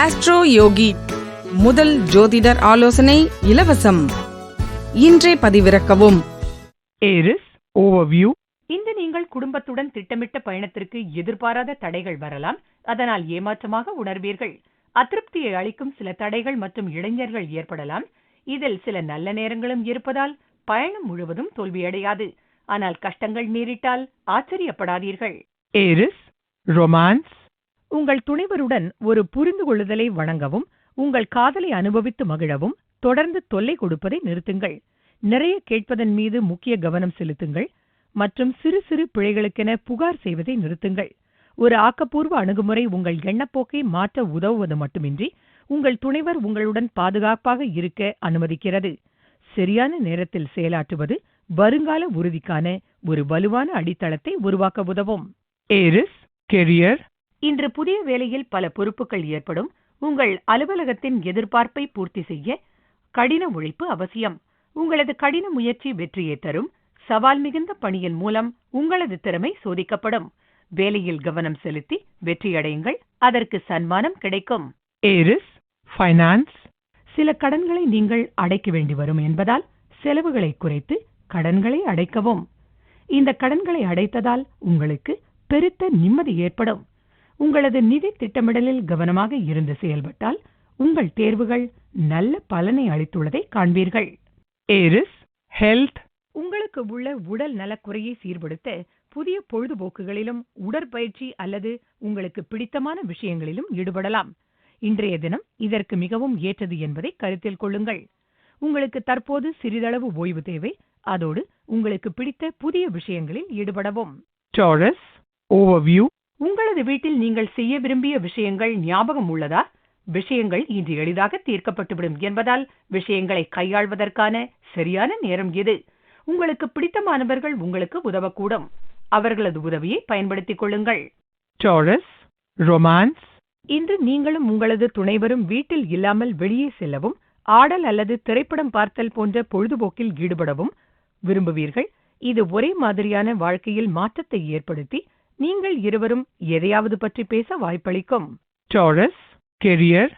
Astro யோகி முதல் ஜோதிடர் ஆலோசனை இலவசம். இன்றே பதிவிறக்கவும். ஏரிஸ் ஓவர்வியூ இன்று நீங்கள் குடும்பத்துடன் திட்டமிட்ட பயணத்திற்கு எதிர்பாராத தடைகள் வரலாம். அதனால் ஏமாற்றமாக உணர்வீர்கள். அதிருப்தியை அளிக்கும் சில தடைகள் மற்றும் இளைஞர்கள் ஏற்படலாம். இதில் சில நல்ல நேரங்களும் இருப்பதால் பயணம் முழுவதும் தோல்வியடையாது. ஆனால் கஷ்டங்கள் நேரிட்டால் ஆச்சரியப்படாதீர்கள். ஏரிஸ் ரொமான்ஸ் உங்கள் துணைவருடன் ஒரு புரிந்து கொள்ளுதலை வழங்கவும் உங்கள் காதலை அனுபவித்து மகிழவும் தொடர்ந்து தொல்லை கொடுப்பதை நிறுத்துங்கள். நிறைய கேட்பதன் மீது முக்கிய கவனம் செலுத்துங்கள் மற்றும் சிறு சிறு பிழைகளுக்கென புகார் செய்வதை நிறுத்துங்கள். ஒரு ஆக்கப்பூர்வ அணுகுமுறை உங்கள் எண்ணப்போக்கை மாற்ற உதவுவது மட்டுமின்றி உங்கள் துணைவர் உங்களுடன் பாதுகாப்பாக இருக்க அனுமதிக்கிறது. சரியான நேரத்தில் செயலாற்றுவது வருங்கால உறுதிக்கான ஒரு வலுவான அடித்தளத்தை உருவாக்க உதவும். ஏரிஸ் கெரியர் இன்று புதிய வேலையில் பல பொறுப்புகள் ஏற்படும். உங்கள் அலுவலகத்தின் எதிர்பார்ப்பை பூர்த்தி செய்ய கடின உழைப்பு அவசியம். உங்களது கடின முயற்சி வெற்றியை தரும். சவால் மிகுந்த பணியின் மூலம் உங்களது திறமை சோதிக்கப்படும். வேலையில் கவனம் செலுத்தி வெற்றியடையுங்கள் அதற்கு சன்மானம் கிடைக்கும். ஏரிஸ் ஃபைனான்ஸ் சில கடன்களை நீங்கள் அடைக்க வேண்டி வரும் என்பதால் செலவுகளை குறைத்து கடன்களை அடைக்கவும். இந்த கடன்களை அடைத்ததால் உங்களுக்கு பெருத்த நிம்மதி ஏற்படும். உங்களது நிதி திட்டமிடலில் கவனமாக இருந்து செயல்பட்டால் உங்கள் தேர்வுகள் நல்ல பலனை அளித்துள்ளதை காண்பீர்கள். ஏரிஸ் ஹெல்த் உங்களுக்கு உள்ள உடல் நலக்குறையை சீர்படுத்த புதிய பொழுதுபோக்குகளிலும் உடற்பயிற்சி அல்லது உங்களுக்கு பிடித்தமான விஷயங்களிலும் ஈடுபடலாம். இன்றைய தினம் இதற்கு மிகவும் ஏற்றது என்பதை கருத்தில் கொள்ளுங்கள். உங்களுக்கு தற்போது சிறிதளவு ஓய்வு தேவை. அதோடு உங்களுக்கு பிடித்த புதிய விஷயங்களில் ஈடுபடவும். டாரஸ் ஓவர்வியூ உங்களது வீட்டில் நீங்கள் செய்ய விரும்பிய விஷயங்கள் ஞாபகம் உள்ளதா? விஷயங்கள் இன்று எளிதாக தீர்க்கப்பட்டுவிடும் என்பதால் விஷயங்களை கையாள்வதற்கான சரியான நேரம் இது. உங்களுக்கு பிடித்தமானவர்கள் உங்களுக்கு உதவக்கூடும். அவர்களது உதவியை பயன்படுத்திக் கொள்ளுங்கள். டாரஸ் ரொமான்ஸ் இன்று நீங்களும் உங்களது துணைவரும் வீட்டில் இல்லாமல் வெளியே செல்லவும் ஆடல் அல்லது திரைப்படம் பார்த்தல் போன்ற பொழுதுபோக்கில் ஈடுபடவும் விரும்புவீர்கள். இது ஒரே மாதிரியான வாழ்க்கையில் மாற்றத்தை ஏற்படுத்தி நீங்கள் இருவரும் எதையாவது பற்றி பேச வாய்ப்பளிக்கும். டாரஸ் கெரியர்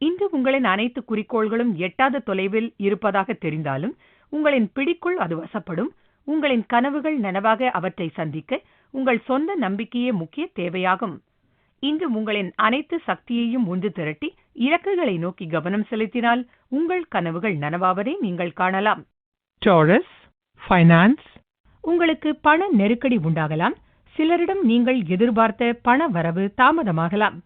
இன்று உங்களின் அனைத்து குறிக்கோள்களும் எட்டாத தொலைவில் இருப்பதாக தெரிந்தாலும் உங்களின் பிடிக்குள் அது வசப்படும். உங்களின் கனவுகள் நனவாக அவற்றை சந்திக்க உங்கள் சொந்த நம்பிக்கையே முக்கிய தேவையாகும். இன்று உங்களின் அனைத்து சக்தியையும் ஒன்று திரட்டி இலக்குகளை நோக்கி கவனம் செலுத்தினால் உங்கள் கனவுகள் நனவாவதை நீங்கள் காணலாம். டாரஸ் ஃபைனான்ஸ் உங்களுக்கு பண நெருக்கடி உண்டாகலாம். சிலரிடம் நீங்கள் எதிர்பார்த்த பண வரவு தாமதமாகலாம்.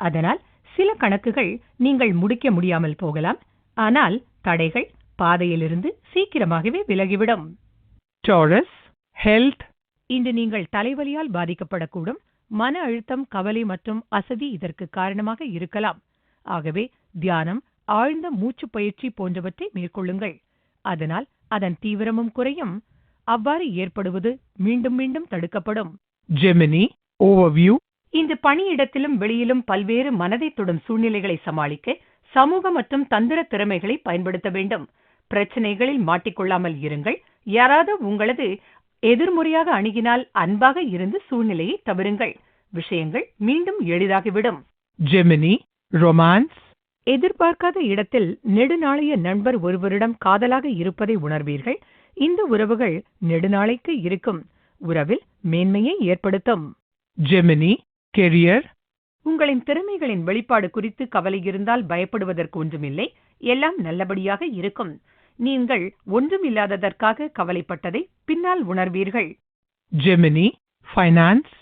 அதனால் சில கணக்குகள் நீங்கள் முடிக்க முடியாமல் போகலாம். ஆனால் தடைகள் பாதையிலிருந்து சீக்கிரமாகவே விலகிவிடும். டாரஸ் ஹெல்த் இன்று நீங்கள் தலைவலியால் பாதிக்கப்படக்கூடும். மன அழுத்தம் கவலை மற்றும் அசதி இதற்கு காரணமாக இருக்கலாம். ஆகவே தியானம் ஆழ்ந்த மூச்சு பயிற்சி போன்றவற்றை மேற்கொள்ளுங்கள். அதனால் அதன் தீவிரமும் குறையும். அவ்வாறு ஏற்படுவது மீண்டும் மீண்டும் தடுக்கப்படும். ஜெமினி ஓவர்வியூ இந்த பணியிடத்திலும் வெளியிலும் பல்வேறு மனதை தொடும் சூழ்நிலைகளை சமாளிக்க சமூக மற்றும் தந்திர திறமைகளை பயன்படுத்த வேண்டும். பிரச்சனைகளில் மாட்டிக்கொள்ளாமல் இருங்கள். யாராவது உங்களது எதிர்முறையாக அணுகினால் அன்பாக இருந்து சூழ்நிலையை தவிருங்கள் விஷயங்கள் மீண்டும் எளிதாகிவிடும். ஜெமினி ரொமான்ஸ் எதிர்பார்க்காத இடத்தில் நெடுநாளைய நண்பர் ஒருவரிடம் காதலாக இருப்பதை உணர்வீர்கள். இந்த உறவுகள் நெடுநாளைக்கு இருக்கும். உறவில் மேன்மையை ஏற்படுத்தும். ஜெமினி கெரியர் உங்களின் திறமைகளின் வெளிப்பாடு குறித்து கவலை இருந்தால் பயப்படுவதற்கு ஒன்றுமில்லை. எல்லாம் நல்லபடியாக இருக்கும். நீங்கள் ஒன்றுமில்லாததற்காக கவலைப்பட்டதை பின்னால் உணர்வீர்கள். ஜெமினி ஃபைனான்ஸ்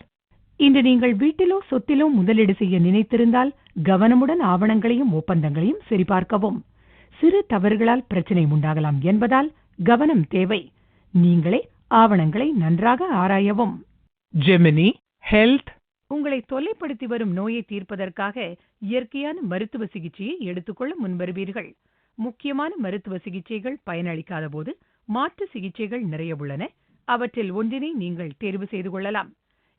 இன்று நீங்கள் வீட்டிலோ சொத்திலோ முதலீடு செய்ய நினைத்திருந்தால் கவனமுடன் ஆவணங்களையும் ஒப்பந்தங்களையும் சரிபார்க்கவும். சிறு தவறுகளால் பிரச்சனை உண்டாகலாம் என்பதால் கவனம் தேவை. நீங்களே ஆவணங்களை நன்றாக ஆராயவும். ஜெமினி ஹெல்த் உங்களை தொல்லைப்படுத்தி வரும் நோயை தீர்ப்பதற்காக இயற்கையான மருத்துவ சிகிச்சையை எடுத்துக்கொள்ள முன்வருவீர்கள். முக்கியமான மருத்துவ சிகிச்சைகள் பயனளிக்காத போது மாற்று சிகிச்சைகள் நிறைய உள்ளன. அவற்றில் ஒன்றினை நீங்கள் தேர்வு செய்து கொள்ளலாம்.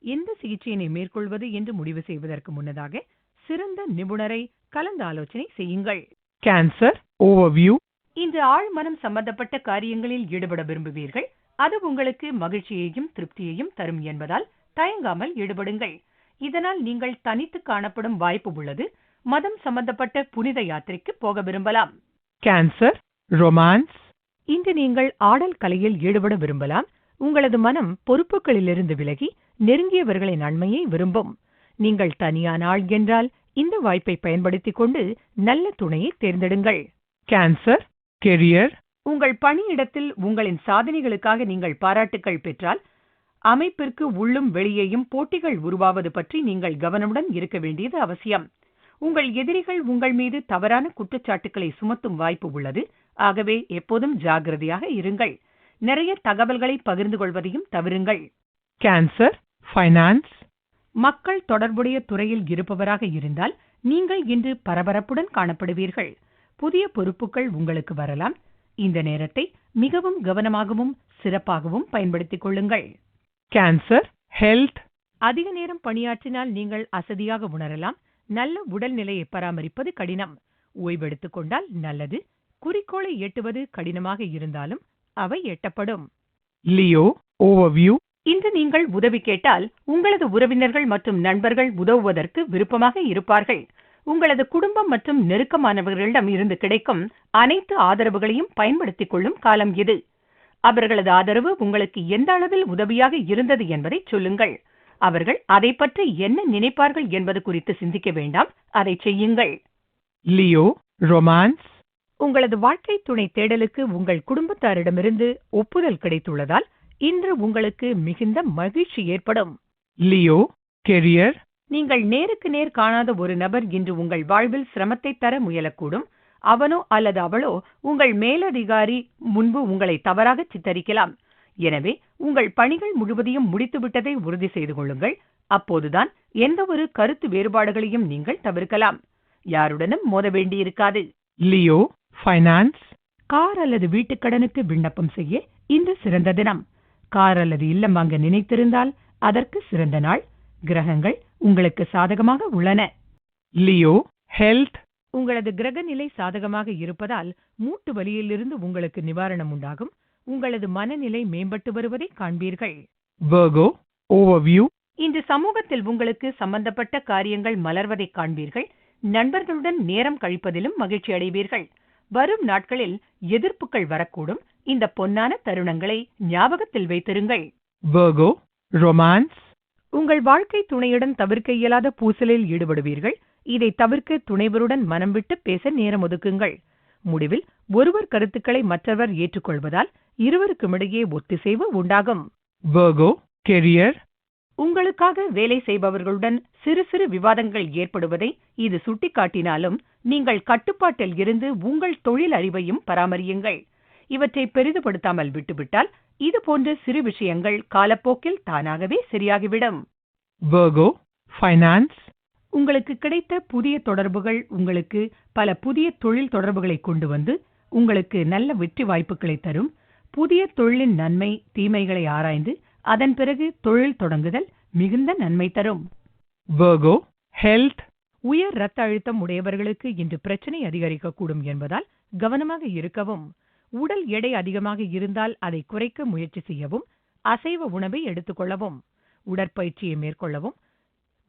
எந்த சிகிச்சையினை மேற்கொள்வது என்று முடிவு செய்வதற்கு முன்னதாக சிறந்த நிபுணரை கலந்து ஆலோசனை செய்யுங்கள். கேன்சர் ஓவர்வியூ இன்று ஆழ்மனம் சம்பந்தப்பட்ட காரியங்களில் ஈடுபட விரும்புவீர்கள். அது உங்களுக்கு மகிழ்ச்சியையும் திருப்தியையும் தரும் என்பதால் தயங்காமல் ஈடுபடுங்கள். இதனால் நீங்கள் தனித்து காணப்படும் வாய்ப்பு உள்ளது. மதம் சம்பந்தப்பட்ட புனித யாத்திரைக்கு போக விரும்பலாம். Cancer, romance, இன்று நீங்கள் ஆடல் கலையில் ஈடுபட விரும்பலாம். உங்களது மனம் பொறுப்புகளிலிருந்து விலகி நெருங்கியவர்களின் நன்மையை விரும்பும். நீங்கள் தனியான ஆள் என்றால் இந்த வாய்ப்பை பயன்படுத்திக் கொண்டு நல்ல துணையை தேர்ந்தெடுங்கள். Cancer, career, உங்கள் பணியிடத்தில் உங்களின் சாதனைகளுக்காக நீங்கள் பாராட்டுக்கள் பெற்றால் அமைப்பிற்கு உள்ளும் வெளியேயும் போட்டிகள் உருவாவது பற்றி நீங்கள் கவனமுடன் இருக்க வேண்டியது அவசியம். உங்கள் எதிரிகள் உங்கள் மீது தவறான குற்றச்சாட்டுக்களை சுமத்தும் வாய்ப்பு உள்ளது. ஆகவே எப்போதும் ஜாகிரதையாக இருங்கள். நிறைய தகவல்களை பகிர்ந்து கொள்வதையும் தவிருங்கள். Cancer, finance, மக்கள் தொடர்புடைய துறையில் இருப்பவராக இருந்தால் நீங்கள் இன்று பரபரப்புடன் காணப்படுவீர்கள். புதிய பொறுப்புகள் உங்களுக்கு வரலாம். இந்த நேரத்தை மிகவும் கவனமாகவும் சிறப்பாகவும் பயன்படுத்திக் கொள்ளுங்கள். Cancer, health, அதிக நேரம் பணியாற்றினால் நீங்கள் அசதியாக உணரலாம். நல்ல உடல்நிலையை பராமரிப்பது கடினம். ஓய்வெடுத்துக் கொண்டால் நல்லது. குறிக்கோளை எட்டுவது கடினமாக இருந்தாலும் அவை எட்டப்படும். Leo, overview, இன்று நீங்கள் உதவி கேட்டால் உங்களது உறவினர்கள் மற்றும் நண்பர்கள் உதவுவதற்கு விருப்பமாக இருப்பார்கள். உங்களது குடும்பம் மற்றும் நெருக்கமானவர்களிடம் இருந்து கிடைக்கும் அனைத்து ஆதரவுகளையும் பயன்படுத்திக் கொள்ளும் காலம் இது. அவர்களது ஆதரவு உங்களுக்கு எந்த அளவில் உதவியாக இருந்தது என்பதை சொல்லுங்கள். அவர்கள் அதை பற்றி என்ன நினைப்பார்கள் என்பது குறித்து சிந்திக்க வேண்டாம். அதை செய்யுங்கள். Leo, romance, உங்களது வாழ்க்கை துணை தேடலுக்கு உங்கள் குடும்பத்தாரிடமிருந்து ஒப்புதல் கிடைத்துள்ளதால் இன்று உங்களுக்கு மிகுந்த மகிழ்ச்சி ஏற்படும். Leo, career, நீங்கள் நேருக்கு நேர் காணாத ஒரு நபர் இன்று உங்கள் வாழ்வில் சிரமத்தை தர முயலக்கூடும். அவனோ அல்லது அவளோ உங்கள் மேலதிகாரி முன்பு உங்களை தவறாக சித்தரிக்கலாம். எனவே உங்கள் பணிகள் முழுவதையும் முடித்துவிட்டதை உறுதி செய்து கொள்ளுங்கள். அப்போதுதான் எந்த ஒரு கருத்து வேறுபாடுகளையும் நீங்கள் தவிர்க்கலாம். யாருடனும் மோத வேண்டியிருக்காது Leo, finance, கார் அல்லது வீட்டுக்கடனுக்கு விண்ணப்பம் செய்ய இன்று சிறந்த தினம். கார் அல்லது இல்லம் வாங்க நினைத்திருந்தால் அதற்கு சிறந்த நாள். கிரகங்கள் உங்களுக்கு சாதகமாக உள்ளன. Leo, health, உங்களது கிரக நிலை சாதகமாக இருப்பதால் மூட்டு வலியிலிருந்து உங்களுக்கு நிவாரணம் உண்டாகும். உங்களது மனநிலை மேம்பட்டு வருவதை காண்பீர்கள். Virgo, overview, இன்று சமூகத்தில் உங்களுக்கு சம்பந்தப்பட்ட காரியங்கள் மலர்வதைக் காண்பீர்கள். நண்பர்களுடன் நேரம் கழிப்பதிலும் மகிழ்ச்சி அடைவீர்கள். வரும் நாட்களில் எதிர்ப்புகள் வரக்கூடும். இந்த பொன்னான தருணங்களை ஞாபகத்தில் வைத்திருங்கள். Virgo, romance, உங்கள் வாழ்க்கை துணையுடன் தவிர்க்க இயலாத பூசலில் ஈடுபடுவீர்கள். இதை தவிர்க்க துணைவருடன் மனம் விட்டு பேச நேரம் ஒதுக்குங்கள். முடிவில் ஒருவர் கருத்துக்களை மற்றவர் ஏற்றுக்கொள்வதால் இருவருக்குமிடையே ஒத்திசைவு உண்டாகும். உங்களுக்காக வேலை செய்பவர்களுடன் சிறு சிறு விவாதங்கள் ஏற்படுவதை இது சுட்டிக்காட்டினாலும் நீங்கள் கட்டுப்பாட்டில் இருந்து உங்கள் தொழில் அறிவையும் பராமரியுங்கள். இவற்றை பெரிதுபடுத்தாமல் விட்டுவிட்டால் இது போன்ற சிறு விஷயங்கள் காலப்போக்கில் தானாகவே சரியாகிவிடும். Virgo, finance, உங்களுக்கு கிடைத்த புதிய தொடர்புகள் உங்களுக்கு பல புதிய தொழில் தொடர்புகளை கொண்டு வந்து உங்களுக்கு நல்ல வெற்றி வாய்ப்புகளை தரும். புதிய தொழிலின் நன்மை தீமைகளை ஆராய்ந்து அதன் பிறகு தொழில் தொடங்குதல் மிகுந்த நன்மை தரும். Virgo, health, உயர் இரத்த அழுத்தம் உடையவர்களுக்கு இன்று பிரச்சனை அதிகரிக்கக்கூடும் என்பதால் கவனமாக இருக்கவும். உடல் எடை அதிகமாக இருந்தால் அதை குறைக்க முயற்சி செய்யவும் அசைவ உணவை எடுத்துக்கொள்ளவும் உடற்பயிற்சியை மேற்கொள்ளவும்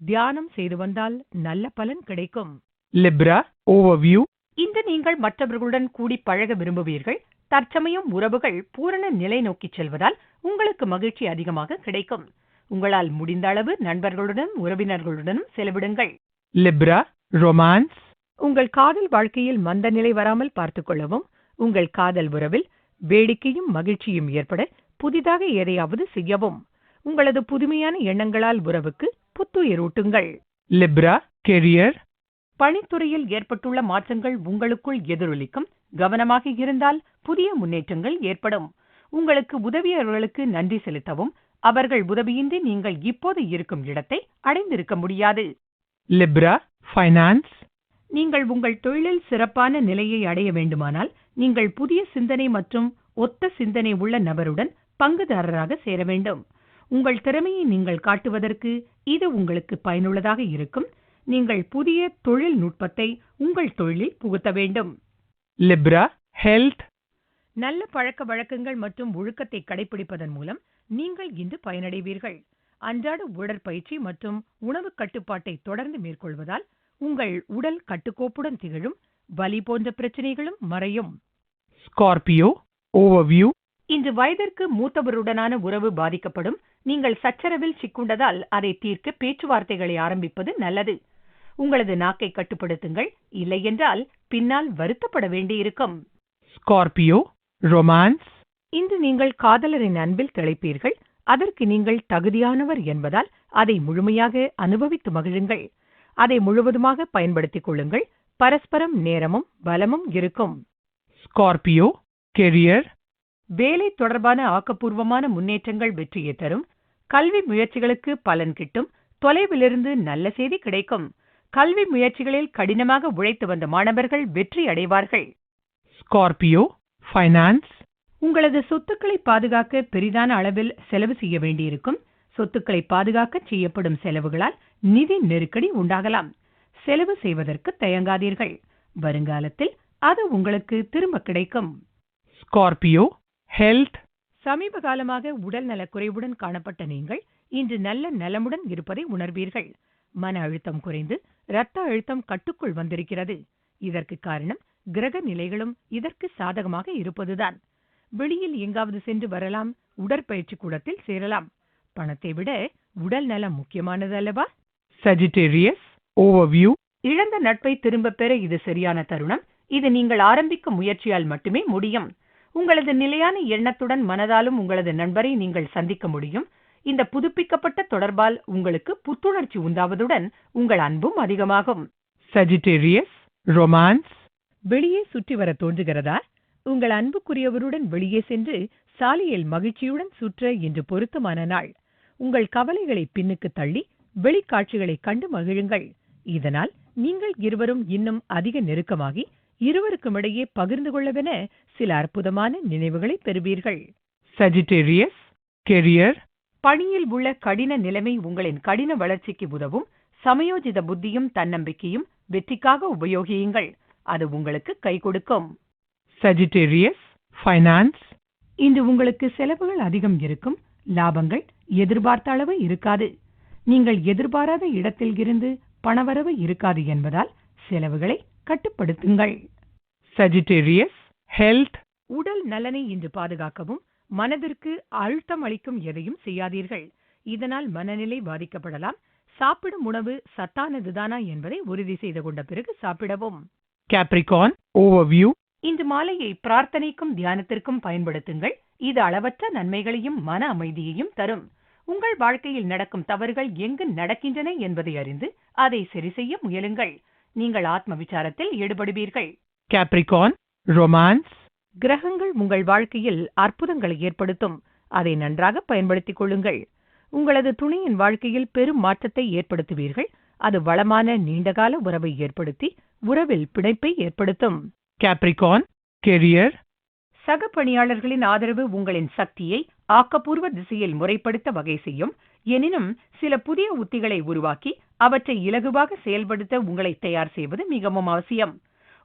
தியானம் செய்து வந்தால் நல்ல பலன் கிடைக்கும். Libra, overview, இன்று நீங்கள் மற்றவர்களுடன் கூடி பழக விரும்புவீர்கள். தற்சமயம் உறவுகள் பூரண நிலை நோக்கிச் செல்வதால் உங்களுக்கு மகிழ்ச்சி அதிகமாக கிடைக்கும். உங்களால் முடிந்த அளவு நண்பர்களுடன் உறவினர்களுடனும் செலவிடுங்கள். Libra, romance, உங்கள் காதல் வாழ்க்கையில் மந்த நிலை வராமல் பார்த்துக் கொள்ளவும் உங்கள் காதல் உறவில் வேடிக்கையும் மகிழ்ச்சியும் ஏற்பட புதிதாக எதையாவது செய்யவும். உங்களது புதுமையான எண்ணங்களால் உறவுக்கு புத்துயிரூட்டுங்கள் Libra, career, பணித்துறையில் ஏற்பட்டுள்ள மாற்றங்கள் உங்களுக்குள் எதிரொலிக்கும். கவனமாக இருந்தால் புதிய முன்னேற்றங்கள் ஏற்படும். உங்களுக்கு உதவியவர்களுக்கு நன்றி செலுத்தவும். அவர்கள் உதவியின்றி நீங்கள் இப்போது இருக்கும் இடத்தை அடைந்திருக்க முடியாது. Libra, finance, நீங்கள் உங்கள் தொழிலில் சிறப்பான நிலையை அடைய வேண்டுமானால் நீங்கள் புதிய சிந்தனை மற்றும் ஒத்த சிந்தனை உள்ள நபருடன் பங்குதாரராக சேர வேண்டும். உங்கள் திறமையை நீங்கள் காட்டுவதற்கு இது உங்களுக்கு பயனுள்ளதாக இருக்கும். நீங்கள் புதிய தொழில்நுட்பத்தை உங்கள் தொழிலில் புகுத்த வேண்டும். Libra, health, நல்ல பழக்க வழக்கங்கள் மற்றும் ஒழுக்கத்தை கடைபிடிப்பதன் மூலம் நீங்கள் இன்று பயனடைவீர்கள். அன்றாட உடற்பயிற்சி மற்றும் உணவு கட்டுப்பாட்டை தொடர்ந்து மேற்கொள்வதால் உங்கள் உடல் கட்டுக்கோப்புடன் திகழும் வலி போன்ற பிரச்சனைகளும் மறையும் Scorpio. Overview. இன்று வயதிற்கு மூத்தவருடனான உறவு பாதிக்கப்படும் நீங்கள் சச்சரவில் சிக்குண்டதால் அதை தீர்க்க பேச்சுவார்த்தைகளை ஆரம்பிப்பது நல்லது உங்களது நாக்கை கட்டுப்படுத்துங்கள் இல்லையென்றால் பின்னால் வருத்தப்பட வேண்டியிருக்கும் Scorpio. Romance. இன்று நீங்கள் காதலரின் அன்பில் திளைப்பீர்கள் அதற்கு நீங்கள் தகுதியானவர் என்பதால் அதை முழுமையாக அனுபவித்து மகிழுங்கள் அதை முழுவதுமாக பயன்படுத்திக் கொள்ளுங்கள் பரஸ்பரம் நேரமும் பலமும் இருக்கும் Scorpio. Career. வேலை தொடர்பான ஆக்கப்பூர்வமான முன்னேற்றங்கள் வெற்றியை தரும் கல்வி முயற்சிகளுக்கு பலன் கிட்டும் தொலைவிலிருந்து நல்ல செய்தி கிடைக்கும் கல்வி முயற்சிகளில் கடினமாக உழைத்து வந்த மாணவர்கள் வெற்றி அடைவார்கள் Scorpio. Finance. உங்களது சொத்துக்களை பாதுகாக்க பெரிதான அளவில் செலவு செய்ய வேண்டியிருக்கும் சொத்துக்களை பாதுகாக்க செய்யப்படும் செலவுகளால் நிதி நெருக்கடி உண்டாகலாம். செலவு செய்வதற்கு தயங்காதீர்கள். வருங்காலத்தில் அது உங்களுக்கு திரும்ப கிடைக்கும். Scorpio. Health. சமீப காலமாக உடல் நலக்குறைவுடன் காணப்பட்ட நீங்கள் இன்று நல்ல நலமுடன் இருப்பதை உணர்வீர்கள். மன அழுத்தம் குறைந்து இரத்த அழுத்தம் கட்டுக்குள் வந்திருக்கிறது. இதற்கு காரணம் கிரக நிலைகளும் இதற்கு சாதகமாக இருப்பதுதான். வெளியில் எங்காவது சென்று வரலாம். உடற்பயிற்சி கூடத்தில் சேரலாம். பணத்தை விட உடல் நலம் முக்கியமானது அல்லவா Sagittarius. Overview. இழந்த நட்பை திரும்பப் பெற இது சரியான தருணம் இது நீங்கள் ஆரம்பிக்கும் முயற்சியால் மட்டுமே முடியும் உங்களது நிலையான எண்ணத்துடன் மனதாலும் உங்களது நண்பரை நீங்கள் சந்திக்க முடியும் இந்த புதுப்பிக்கப்பட்ட தொடர்பால் உங்களுக்கு புத்துணர்ச்சி உண்டாவதுடன் உங்கள் அன்பும் அதிகமாகும் Sagittarius. Romance. வெளியே சுற்றி வர தோன்றுகிறதா உங்கள் அன்புக்குரியவருடன் வெளியே சென்று சாலையில் மகிழ்ச்சியுடன் சுற்ற இன்று பொருத்தமான நாள் உங்கள் கவலைகளை பின்னுக்கு தள்ளி வெளிக்காட்சிகளை கண்டு மகிழுங்கள் இதனால் நீங்கள் இருவரும் இன்னும் அதிக நெருக்கமாகி இருவருக்குமிடையே பகிர்ந்து கொள்ளவென சில அற்புதமான நினைவுகளை பெறுவீர்கள் Sagittarius. Career. பணியில் உள்ள கடின நிலைமை உங்களின் கடின வளர்ச்சிக்கு உதவும் சமயோஜித புத்தியும் தன்னம்பிக்கையும் வெற்றிக்காக உபயோகியுங்கள் அது உங்களுக்கு கை கொடுக்கும் Sagittarius. Finance. இன்று உங்களுக்கு செலவுகள் அதிகம் இருக்கும் லாபங்கள் எதிர்பார்த்த அளவு இருக்காது நீங்கள் எதிர்பாராத இடத்தில் இருந்து பணவரவு இருக்காது என்பதால் செலவுகளை கட்டுப்படுத்துங்கள் Sagittarius. Health. உடல் நலனை இன்று பாதுகாக்கவும் மனதிற்கு அழுத்தம் அளிக்கும் எதையும் செய்யாதீர்கள் இதனால் மனநிலை பாதிக்கப்படலாம் சாப்பிடும் உணவு சத்தானதுதானா என்பதை உறுதி செய்து கொண்ட பிறகு சாப்பிடவும் Capricorn. Overview. இன்று மாலையை பிரார்த்தனைக்கும் தியானத்திற்கும் பயன்படுத்துங்கள். இது அளவற்ற நன்மைகளையும் மன அமைதியையும் தரும். உங்கள் வாழ்க்கையில் நடக்கும் தவறுகள் எங்கு நடக்கின்றன என்பதை அறிந்து அதை சரி செய்ய முயலுங்கள். நீங்கள் ஆத்ம விசாரத்தில் ஈடுபடுவீர்கள். Capricorn. Romance. கிரகங்கள் உங்கள் வாழ்க்கையில் அற்புதங்களை ஏற்படுத்தும். அதை நன்றாக பயன்படுத்திக் கொள்ளுங்கள். உங்களது துணையின் வாழ்க்கையில் பெரும் மாற்றத்தை ஏற்படுத்துவீர்கள். அது வளமான நீண்டகால உறவை ஏற்படுத்தி உறவில் பிணைப்பை ஏற்படுத்தும். Capricorn. Career. சக பணியாளர்களின் ஆதரவு உங்களின் சக்தியை ஆக்கப்பூர்வ திசையில் முறைப்படுத்த வகை செய்யும் எனினும் சில புதிய உத்திகளை உருவாக்கி அவற்றை இலகுவாக செயல்படுத்த உங்களை தயார் செய்வது மிகவும் அவசியம்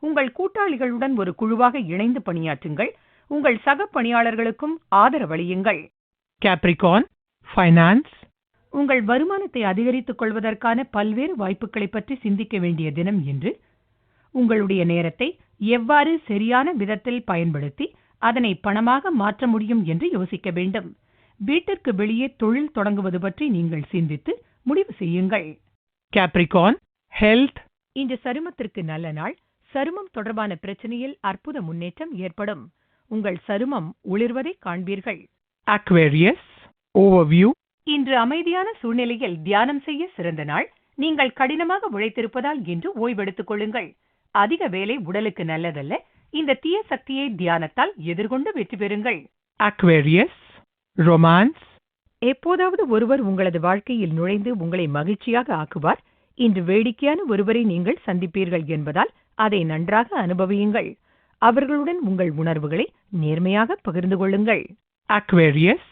உங்கள் கூட்டாளிகளுடன் ஒரு குழுவாக இணைந்து பணியாற்றுங்கள் உங்கள் சக பணியாளர்களுக்கும் ஆதரவளியுங்கள் Capricorn. Finance. உங்கள் வருமானத்தை அதிகரித்துக் கொள்வதற்கான பல்வேறு வாய்ப்புகளைப் பற்றி சிந்திக்க வேண்டிய தினம் என்று உங்களுடைய நேரத்தை எவ்வாறு சரியான விதத்தில் பயன்படுத்தி அதனை பணமாக மாற்ற முடியும் என்று யோசிக்க வேண்டும் வீட்டிற்கு வெளியே தொழில் தொடங்குவது பற்றி நீங்கள் சிந்தித்து முடிவு செய்யுங்கள் Capricorn. Health. இன்று சருமத்திற்கு நல்ல நாள் சருமம் தொடர்பான பிரச்சனையில் அற்புத முன்னேற்றம் ஏற்படும் உங்கள் சருமம் ஒளிர்வதை காண்பீர்கள் Aquarius. Overview. இன்று அமைதியான சூழ்நிலையில் தியானம் செய்ய சிறந்த நாள் நீங்கள் கடினமாக உழைத்திருப்பதால் இன்று ஓய்வெடுத்துக் கொள்ளுங்கள் அதிக வேலை உடலுக்கு நல்லதல்ல இந்த தீய சக்தியை தியானத்தால் எதிர்கொண்டு வெற்றி பெறுங்கள் Aquarius. Romance. எப்போதாவது ஒருவர் உங்களது வாழ்க்கையில் நுழைந்து உங்களை மகிழ்ச்சியாக ஆக்குவார் இன்று வேடிக்கையான ஒருவரை நீங்கள் சந்திப்பீர்கள் என்பதால் அதை நன்றாக அனுபவியுங்கள் அவர்களுடன் உங்கள் உணர்வுகளை நேர்மையாக பகிர்ந்து கொள்ளுங்கள் Aquarius.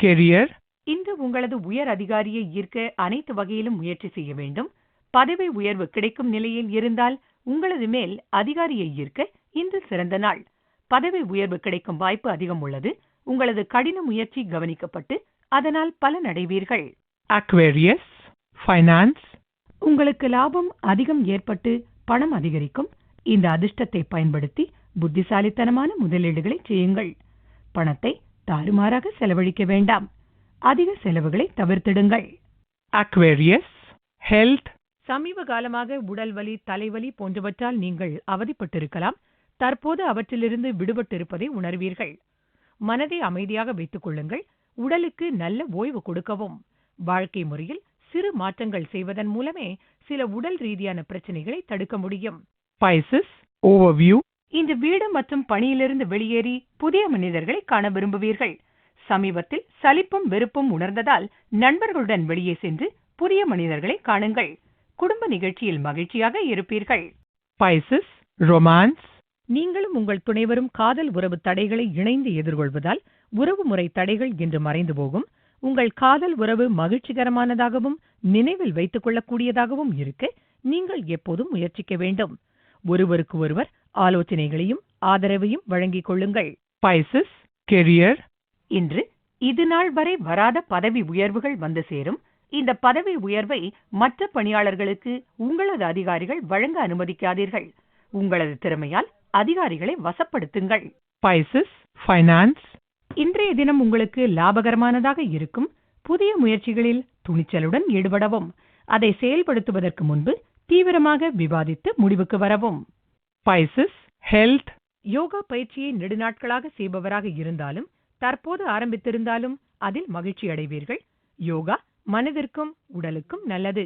Career. இன்று உங்களது உயர் அதிகாரியை ஈர்க்க அனைத்து வகையிலும் முயற்சி செய்ய வேண்டும் பதவி உயர்வு கிடைக்கும் நிலையில் இருந்தால் உங்களது மேல் அதிகாரியை ஈர்க்க இன்று சிறந்த நாள். பதவி உயர்வு கிடைக்கும் வாய்ப்பு அதிகம் உள்ளது. உங்களது கடின முயற்சி கவனிக்கப்பட்டு அதனால் பலனடைவீர்கள். Aquarius. Finance. உங்களுக்கு லாபம் அதிகம் ஏற்பட்டு பணம் அதிகரிக்கும். இந்த அதிர்ஷ்டத்தை பயன்படுத்தி புத்திசாலித்தனமான முதலீடுகளை செய்யுங்கள். பணத்தை தாறுமாறாக செலவழிக்க வேண்டாம். அதிக செலவுகளை தவிர்த்திடுங்கள். Aquarius, health, சமீப காலமாக உடல் வலி தலைவலி போன்றவற்றால் நீங்கள் அவதிப்பட்டிருக்கலாம். தற்போது அவற்றிலிருந்து விடுபட்டிருப்பதை உணர்வீர்கள். மனதை அமைதியாக வைத்துக் கொள்ளுங்கள். உடலுக்கு நல்ல ஓய்வு கொடுக்கவும். வாழ்க்கை முறையில் சிறு மாற்றங்கள் செய்வதன் மூலமே சில உடல் ரீதியான பிரச்சனைகளை தடுக்க முடியும். இந்த வீடு மற்றும் பணியிலிருந்து வெளியேறி புதிய மனிதர்களை காண விரும்புவீர்கள். சமீபத்தில் சலிப்பும் வெறுப்பும் உணர்ந்ததால் நண்பர்களுடன் வெளியே சென்று புதிய மனிதர்களை காணுங்கள். குடும்ப நிகழ்ச்சியில் மகிழ்ச்சியாக இருப்பீர்கள். Pisces, romance, நீங்களும் உங்கள் துணைவரும் காதல் உறவு தடைகளை இணைந்து எதிர்கொள்வதால் உறவு முறை தடைகள் என்று மறைந்து போகும். உங்கள் காதல் உறவு மகிழ்ச்சிகரமானதாகவும் நினைவில் வைத்துக் கொள்ளக்கூடியதாகவும் இருக்க நீங்கள் எப்போதும் முயற்சிக்க வேண்டும். ஒருவருக்கு ஒருவர் ஆலோசனைகளையும் ஆதரவையும் வழங்கிக் கொள்ளுங்கள். Pisces, career, இன்று இது நாள் வரை வராத பதவி உயர்வுகள் வந்து சேரும். இந்த பதவி உயர்வை மற்ற பணியாளர்களுக்கு உங்களது அதிகாரிகள் வழங்க அனுமதிக்காதீர்கள். உங்களது திறமையால் அதிகாரிகளை வசப்படுத்துங்கள். Pisces, finance, இன்றைய தினம் உங்களுக்கு லாபகரமானதாக இருக்கும் புதிய முயற்சிகளில் துணிச்சலுடன் ஈடுபடவும் அதை செயல்படுத்துவதற்கு முன்பு தீவிரமாக விவாதித்து முடிவுக்கு வரவும். Pisces, health, யோகா பயிற்சியை நெடுநாட்களாக செய்பவராக இருந்தாலும் தற்போது ஆரம்பித்திருந்தாலும் அதில் மகிழ்ச்சி அடைவீர்கள் யோகா மனதிற்கும் உடலுக்கும் நல்லது.